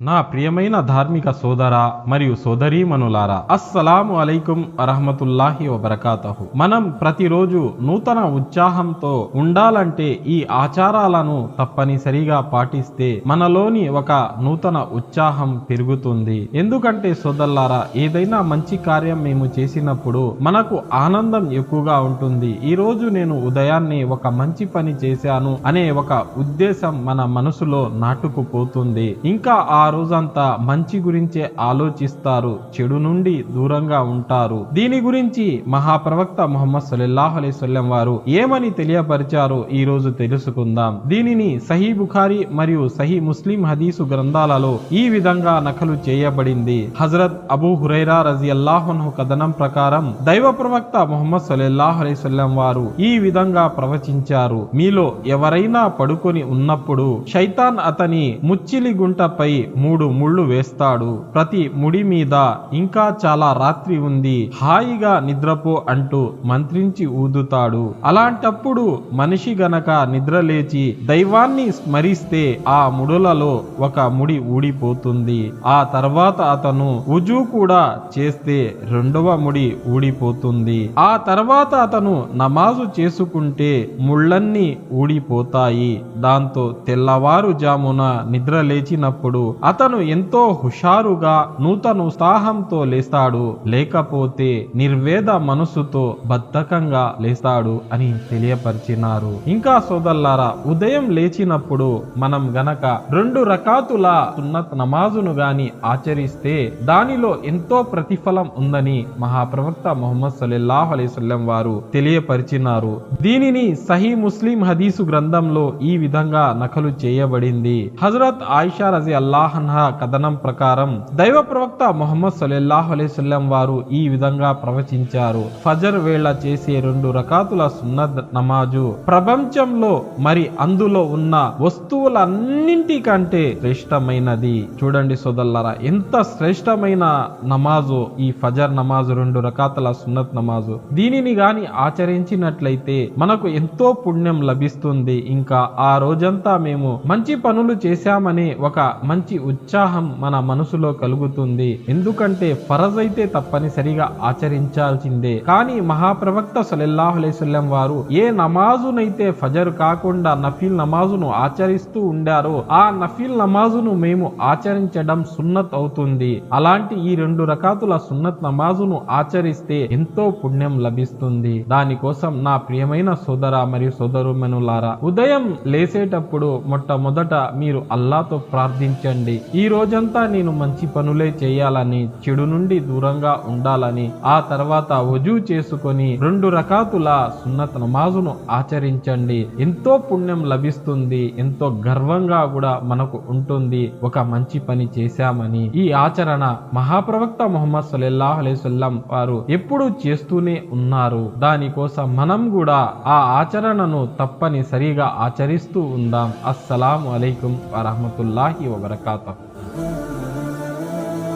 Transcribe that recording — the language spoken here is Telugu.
నా ప్రియమైన ధార్మిక సోదర మరియు సోదరీమణులారా అస్సలాము అలైకుం అరహమతుల్లాహి వబర్కాతహు. మనం ప్రతిరోజు నూతన ఉత్సాహంతో ఉండాలంటే ఈ ఆచారాలను తప్పనిసరిగా పాటిస్తే మనలోని ఒక నూతన ఉత్సాహం పెరుగుతుంది. ఎందుకంటే సోదల్లారా ఏదైనా మంచి కార్యం మేము చేసినప్పుడు మనకు ఆనందం ఎక్కువగా ఉంటుంది. ఈ రోజు నేను ఉదయాన్నే ఒక మంచి పని చేశాను అనే ఒక ఉద్దేశం మన మనసులో నాటుకుపోతుంది. ఇంకా ఆ రోజంతా మంచి గురించే ఆలోచిస్తారు చెడు నుండి దూరంగా ఉంటారు. దీని గురించి మహాప్రవక్త మొహమ్మద్ సల్లల్లాహు అలై వసల్లం వారు ఏమని తెలియపరిచారో ఈ రోజు తెలుసుకుందాం. దీనిని సహీ బుఖారి మరియు సహీ ముస్లిం హదీసు గ్రంథాలలో ఈ విధంగా నకలు చేయబడింది. హజరత్ అబూ హురైరా రజి అల్లాహన్హు కథనం ప్రకారం దైవ ప్రవక్త మొహమ్మద్ సల్లల్లాహు అలైహి వారు ఈ విధంగా ప్రవచించారు. మీలో ఎవరైనా పడుకొని ఉన్నప్పుడు శైతాన్ అతని ముచ్చిలి గుంటపై మూడు ముళ్ళు వేస్తాడు. ప్రతి ముడి మీద ఇంకా చాలా రాత్రి ఉంది. హాయిగా నిద్రపో అంటూ మంత్రించి ఊదుతాడు. అలాంటప్పుడు మనిషి గనక నిద్రలేచి దైవాన్ని స్మరిస్తే ఆ ముడులలో ఒక ముడి ఊడిపోతుంది. ఆ తర్వాత అతను ఉజు కూడా చేస్తే రెండవ ముడి ఊడిపోతుంది. ఆ తర్వాత అతను నమాజు చేసుకుంటే ముళ్ళన్నీ ఊడిపోతాయి. దాంతో తెల్లవారుజామున నిద్ర లేచినప్పుడు అతను ఎంతో హుషారుగా నూతన ఉత్సాహంతో లేస్తాడు. లేకపోతే నిర్వేద మనసుతో బద్ధకంగా లేస్తాడు అని తెలియపరిచినారు. ఇంకా సోదల్లారా ఉదయం లేచినప్పుడు మనం గనక రెండు రకాతుల సున్నత్ నమాజును గాని ఆచరిస్తే దానిలో ఎంతో ప్రతిఫలం ఉందని మహాప్రవక్త మొహమ్మద్ సల్లల్లాహు అలైస్లం వారు తెలియపరిచినారు. దీనిని సహీ ముస్లిం హదీసు గ్రంథంలో ఈ విధంగా నకలు చేయబడింది. హజరత్ ఆయిషా రజి అల్లాహన్హా కథనం ప్రకారం దైవ ప్రవక్త మొహమ్మద్ సల్లల్లాహు అలైస్లం వారు ఈ విధంగా ప్రవచించారు. ఫజర్ వేళ చేసే రెండు రకాతుల సున్నత్ నమాజు ప్రపంచంలో మరి అందులో ఉన్న వస్తువులన్నింటికంటే శ్రేష్టమైనది. చూడండి సోదల్లారా ఎంత శ్రేష్టమైన నమాజు ఈ ఫజర్ నమాజు రెండు రకాతుల సున్నత్ నమాజు. దీనిని గాని ఆచరించినట్లయితే మనకు ఎంతో పుణ్యం లభిస్తుంది. ఇంకా ఆ రోజంతా మేము మంచి పనులు చేశామనే ఒక మంచి ఉత్సాహం మన మనసులో కలుగుతుంది. ఎందుకంటే ఫరజ్ అయితే తప్పనిసరిగా ఆచరించాల్సిందే. కానీ మహాప్రవక్త సలల్లాహు వారు ఏ నమాజునైతే ఫజర్ కాకుండా నఫీల్ నమాజును ఆచరిస్తూ ఉండారో ఆ నఫీల్ నమాజును మేము ఆచరించడం సున్నత్ అవుతుంది. అలాంటి ఈ రెండు రకాతుల సున్నత్ నమాజును ఆచరిస్తే ఎంతో పుణ్యం లభిస్తుంది. దానికోసం నా ప్రియమైన సోదర మరియు సోదరుమనులారా ఉదయం లేసేటప్పుడు మొట్టమొదట మీరు అల్లాతో ప్రార్థించండి. ఈ రోజంతా నేను మంచి పనులే చేయాలని చెడు నుండి దూరంగా ఉండాలని ఆ తర్వాత వజూ చేసుకొని రెండు రకాతుల సున్నత్ నమాజును ఆచరించండి. ఎంతో పుణ్యం లభిస్తుంది ఎంతో గర్వంగా కూడా మనకు ఉంటుంది ఒక మంచి పని చేశామని. ఈ ఆచరణ మహాప్రవక్త ముహమ్మద్ సల్లల్లాహు అలైహి వారు ఎప్పుడు చేస్తూనే ఉన్నారు. దానికోసం మనం కూడా ఆ ఆచరణను తప్పనిసరిగా ఆచరిస్తూ ఉందాం. అస్సలాము అలైకుం వరహమతుల్లాహి వబర్కాతహు